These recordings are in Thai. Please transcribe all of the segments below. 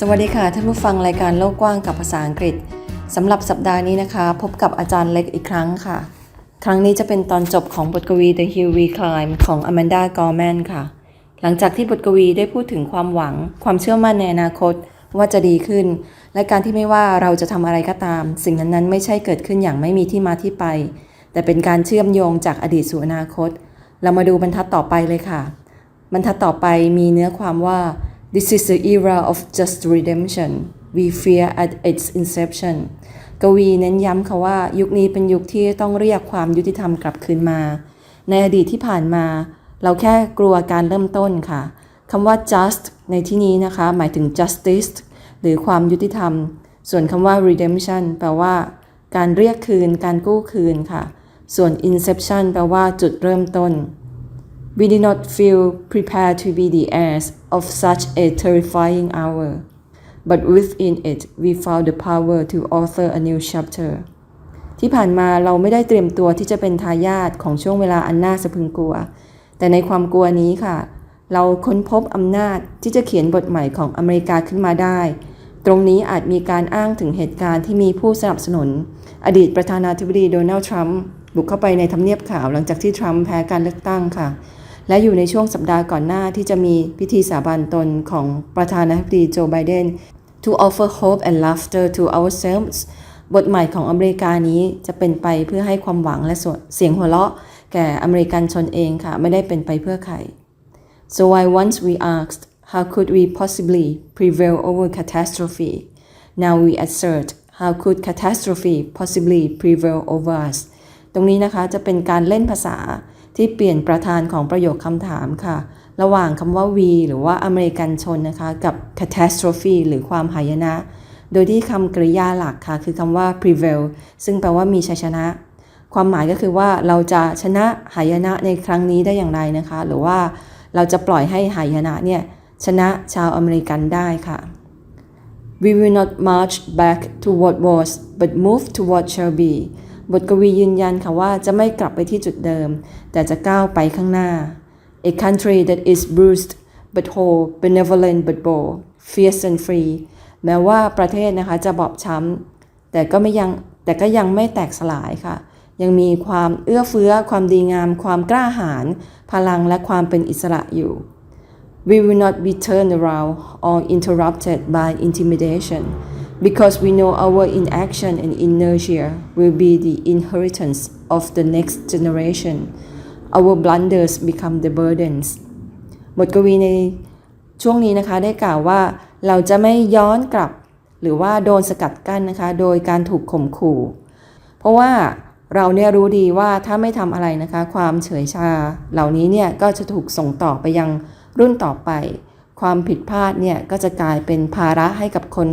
สวัสดีค่ะท่านผู้ฟังรายการโลกกว้างกับภาษาอังกฤษสำหรับสัปดาห์นี้นะคะ พบกับอาจารย์เล็กอีกครั้งค่ะ ครั้งนี้จะเป็นตอนจบของบทกวี The Hill We Climb ของ Amanda Gorman ค่ะ หลังจากที่บทกวีได้พูดถึงความหวัง ความเชื่อมั่นในอนาคตว่าจะดีขึ้น และการที่ไม่ว่าเราจะทำอะไรก็ตาม สิ่งนั้นๆ ไม่ใช่เกิดขึ้นอย่างไม่มีที่มาที่ไป แต่เป็นการเชื่อมโยงจากอดีตสู่อนาคต เรามาดูบรรทัดต่อไปเลยค่ะ บรรทัดต่อไปมีเนื้อความว่า This is the era of just redemption we fear at its inception กวีเน้นย้ำค่ะว่ายุคนี้เป็นยุคที่ต้องเรียกความยุติธรรมกลับคืนมา ในอดีตที่ผ่านมา เราแค่กลัวการเริ่มต้นค่ะคำว่า just ในที่นี้นะคะ หมายถึง justice หรือความยุติธรรม ส่วนคำว่า redemption แปลว่า การเรียกคืน การกู้คืนค่ะ ส่วน inception แปลว่าจุดเริ่มต้น We did not feel prepared to be the heirs of such a terrifying hour, but within it we found the power to author a new chapter. ที่ผ่านมาเราไม่ได้เตรียมตัวที่จะเป็นทายาทของช่วงเวลาอันน่าสะพึงกลัว แต่ในความกลัวนี้ค่ะ เราค้นพบอำนาจที่จะเขียนบทใหม่ของอเมริกาขึ้นมาได้ ตรงนี้อาจมีการอ้างถึงเหตุการณ์ที่มีผู้สนับสนุน อดีตประธานาธิบดีโดนัลด์ทรัมป์บุกเข้าไปในทำเนียบขาวหลังจากที่ทรัมป์แพ้การเลือกตั้งค่ะ และอยู่ในช่วงสัปดาห์ก่อนหน้าที่จะมีพิธีสาบานตนของประธานาธิบดีโจไบเดน to offer hope and laughter to ourselves บทใหม่ของอเมริกานี้จะเป็นไปเพื่อให้ความหวังและเสียงหัวเราะ แก่อเมริกันชนเองค่ะ ไม่ได้เป็นไปเพื่อใคร so I once we asked how could we possibly prevail over catastrophe now we assert how could catastrophe possibly prevail over us ตรงนี้นะคะจะเป็นการเล่นภาษา ที่เปลี่ยนประธานของประโยคคำถามค่ะ ระหว่างคำว่า we หรือว่าอเมริกันชนนะคะ กับ catastrophe หรือความหายนะ โดยที่คำกริยาหลักค่ะ คือคำว่า prevail ซึ่งแปลว่ามีชัยชนะ ความหมายก็คือว่าเราจะชนะหายนะในครั้งนี้ได้อย่างไรนะคะ หรือว่าเราจะปล่อยให้หายนะเนี่ยชนะชาวอเมริกันได้ค่ะ We will not march back to what was but move to what shall be บทกวียืนยันค่ะว่าจะไม่กลับไปที่จุดเดิม แต่จะก้าวไปข้างหน้า A country that is bruised but whole benevolent but bold fierce and free แม้ว่าประเทศนะคะจะบอบช้ำแต่ก็ไม่ยังแต่ก็ยังไม่แตกสลายค่ะ ยังมีความเอื้อเฟื้อ ความดีงาม ความกล้าหาญพลังและความเป็นอิสระอยู่ We will not be turned around or interrupted by intimidation because we know our inaction and inertia will be the inheritance of the next generation. Our blunders become the burdens. บทกวีในช่วงนี้นะคะได้กล่าวว่าเราจะไม่ย้อนกลับ หรือว่าโดนสกัดกั้นนะคะ โดยการถูกข่มขู่ เพราะว่าเราเนี่ยรู้ดีว่าถ้าไม่ทำอะไรนะคะ ความเฉยชาเหล่านี้เนี่ยก็จะถูกส่งต่อไปยังรุ่นต่อไป ความผิดพลาดเนี่ยก็จะกลายเป็นภาระให้กับคน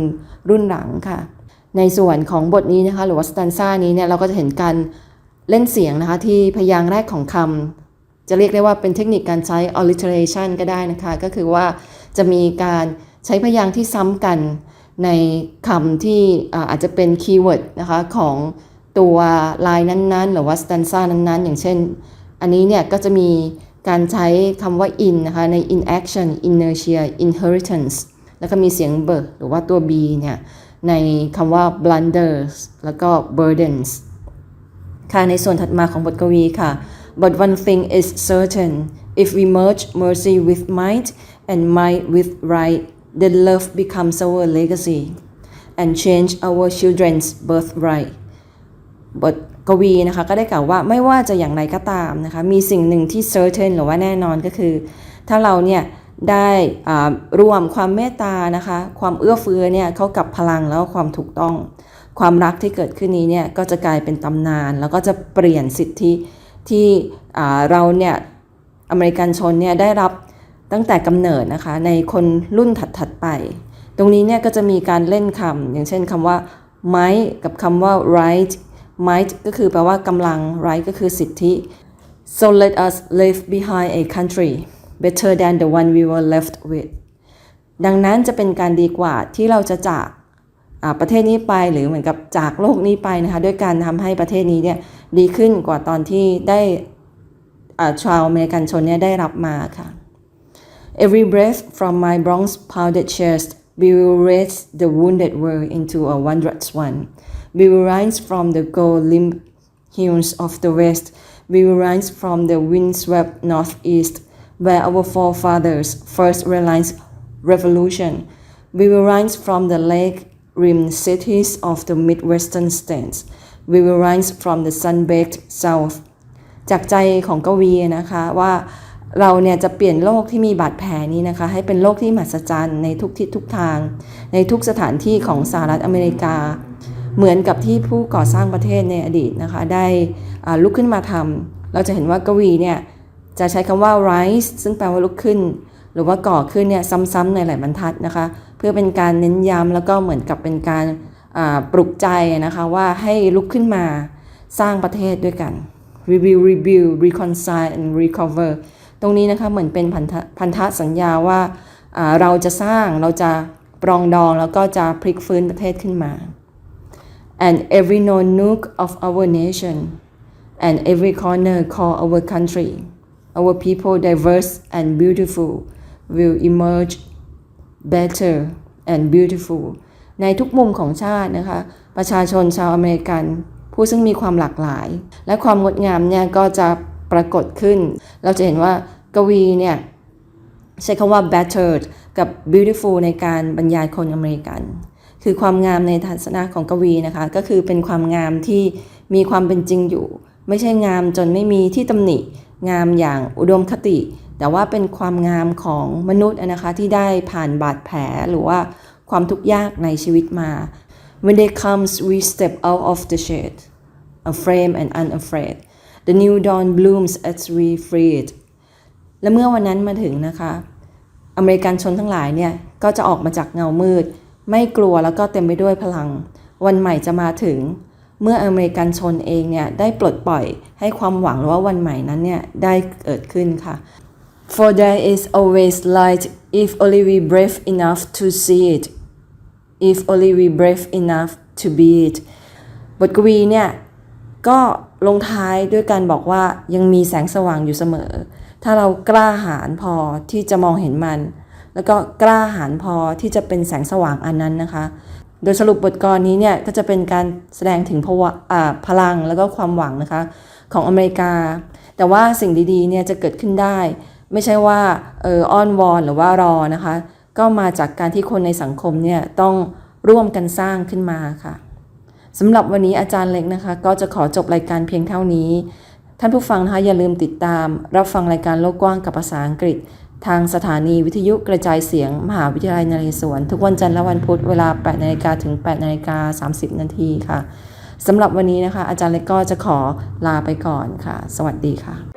รุ่นหลังค่ะ ในส่วนของบทนี้นะคะหรือว่าสแตนซ่านี้เนี่ยเราก็จะเห็นการเล่นเสียงนะคะที่พยางค์แรกของคำจะเรียกได้ว่าเป็นเทคนิคการใช้ alliteration ก็ได้นะคะ ก็คือว่าจะมีการใช้พยางค์ที่ซ้ำกันในคำที่อาจจะเป็นคีย์เวิร์ดนะคะของตัวลายนั้นๆ หรือว่าสแตนซ่านั้นๆ อย่างเช่น อันนี้เนี่ยก็จะมี การใช้คำว่า in นะคะใน inaction inertia inheritance แล้วก็มีเสียงเบอร์หรือว่าตัว b เนี่ยในคำว่า blunders แล้วก็ burdens ค่ะในส่วนถัดมาของบทกวีค่ะ but one thing is certain if we merge mercy with might and might with right then love becomes our legacy and change our children's birthright บท กวีนะคะก็ได้กล่าวว่าไม่ว่าจะอย่างไรก็ตามนะคะมีสิ่งหนึ่งที่ certain หรือว่าแน่นอนก็คือ ถ้าเราเนี่ยได้รวมความเมตตานะคะความเอื้อเฟื้อเนี่ยเข้ากับพลังแล้วความถูกต้อง ความรักที่เกิดขึ้นนี้เนี่ยก็จะกลายเป็นตำนาน แล้วก็จะเปลี่ยนสิทธิที่เราเนี่ยอเมริกันชนเนี่ยได้รับตั้งแต่กำเนิดนะคะในคนรุ่นถัดๆไป ตรงนี้เนี่ยก็จะมีการเล่นคำอย่างเช่นคำว่า might กับคำว่า right might ก็คือแปลว่ากำลัง right ก็คือสิทธิ so let us leave behind a country better than the one we were left with ดังนั้นจะเป็นการดีกว่าที่เราจะจากประเทศนี้ไปหรือเหมือนกับจากโลกนี้ไปนะคะด้วยการทำให้ประเทศนี้เนี่ยดีขึ้นกว่าตอนที่ได้ชาวอเมริกันชนเนี่ยได้รับมาค่ะ Every breath from my bronze powdered chest We will raise the wounded world into a wondrous one. We will rise from the gold limb hills of the west. We will rise from the windswept northeast, where our forefathers first realized revolution. We will rise from the lake rimmed cities of the midwestern states. We will rise from the sun-baked south. จากใจของกวีนะคะว่าเราเนี่ยจะเปลี่ยนโลกที่มีบาดแผลนี้นะคะให้เป็นโลกที่มหัศจรรย์ในทุกทิศทุกทาง ในทุกสถานที่ของสหรัฐอเมริกา เหมือนกับที่ผู้ก่อสร้างประเทศในอดีตนะคะ ได้ลุกขึ้นมาทำเราจะเห็นว่ากวีเนี่ยจะใช้คำว่า rise ซึ่งแปลว่าลุกขึ้น หรือว่าก่อขึ้นเนี่ยซ้ำๆในหลายบรรทัดนะคะ เพื่อเป็นการเน้นย้ำแล้วก็เหมือนกับเป็นการปลุกใจนะคะว่าให้ลุกขึ้นมาสร้างประเทศด้วยกัน review rebuild reconcile and recover ตรงนี้นะคะเหมือนเป็นพันธพันธสัญญาว่าเราจะสร้างเราจะปรองดองแล้วก็จะพลิกฟื้นประเทศขึ้นมา and every known nook of our nation and every corner called our country our people diverse and beautiful will emerge better and beautiful ในทุกมุมของชาตินะคะ ประชาชนชาวอเมริกัน ผู้ซึ่งมีความหลากหลาย และความงดงามเนี่ยก็จะปรากฏขึ้น เราจะเห็นว่ากวีเนี่ยใช้คำว่า battered กับ beautiful ในการบรรยายคนอเมริกัน คือความงามในทัศนะของกวีนะคะ ก็คือเป็นความงามที่มีความเป็นจริงอยู่ ไม่ใช่งามจนไม่มีที่ตำหนิ งามอย่างอุดมคติ แต่ว่าเป็นความงามของมนุษย์นะคะที่ได้ผ่านบาดแผลหรือว่าความทุกข์ยากในชีวิตมา When day comes we step out of the shade afraid and unafraid the new dawn blooms as we free it และเมื่อวันนั้นมาถึงนะคะ อเมริกันชนทั้งหลายเนี่ย ก็จะออกมาจากเงามืด ไม่กลัวแล้วก็เต็มไปด้วยพลัง วันใหม่จะมาถึง เมื่ออเมริกันชนเองเนี่ยได้ปลดปล่อยให้ความหวังหรือว่าวันใหม่นั้นเนี่ยได้เกิดขึ้นค่ะ For there is always light if only we brave enough to see it if only we brave enough to be it บทกวีเนี่ยก็ลงท้ายด้วยการบอกว่ายังมีแสงสว่างอยู่เสมอ ถ้าเรากล้าหาญพอที่จะมองเห็นมัน แล้วก็กล้าหาญพอที่จะเป็นแสงสว่างอันนั้นนะคะ โดยสรุปบทกรนี้เนี่ยก็จะเป็นการแสดงถึงภาวพลังแล้วก็ความหวังนะคะของอเมริกา แต่ว่าสิ่งดีๆเนี่ยจะเกิดขึ้นได้ ไม่ใช่ว่าเอออ้อนวอนหรือว่ารอนะคะ ก็มาจากการที่คนในสังคมเนี่ยต้องร่วมกันสร้างขึ้นมาค่ะสำหรับวันนี้อาจารย์เล็กนะคะ ก็จะขอจบรายการเพียงเท่านี้ ท่านผู้ฟังนะคะอย่าลืมติดตาม รับฟังรายการโลกกว้างกับภาษาอังกฤษ ทางสถานีวิทยุกระจายเสียง มหาวิทยาลัยนเรศวร ทุกวันจันทร์และวันพุธเวลา8นาฬิกาถึง8นาฬิกา30 นาทีค่ะสำหรับวันนี้นะคะ อาจารย์เล็กก็จะขอลาไปก่อนค่ะ สวัสดีค่ะ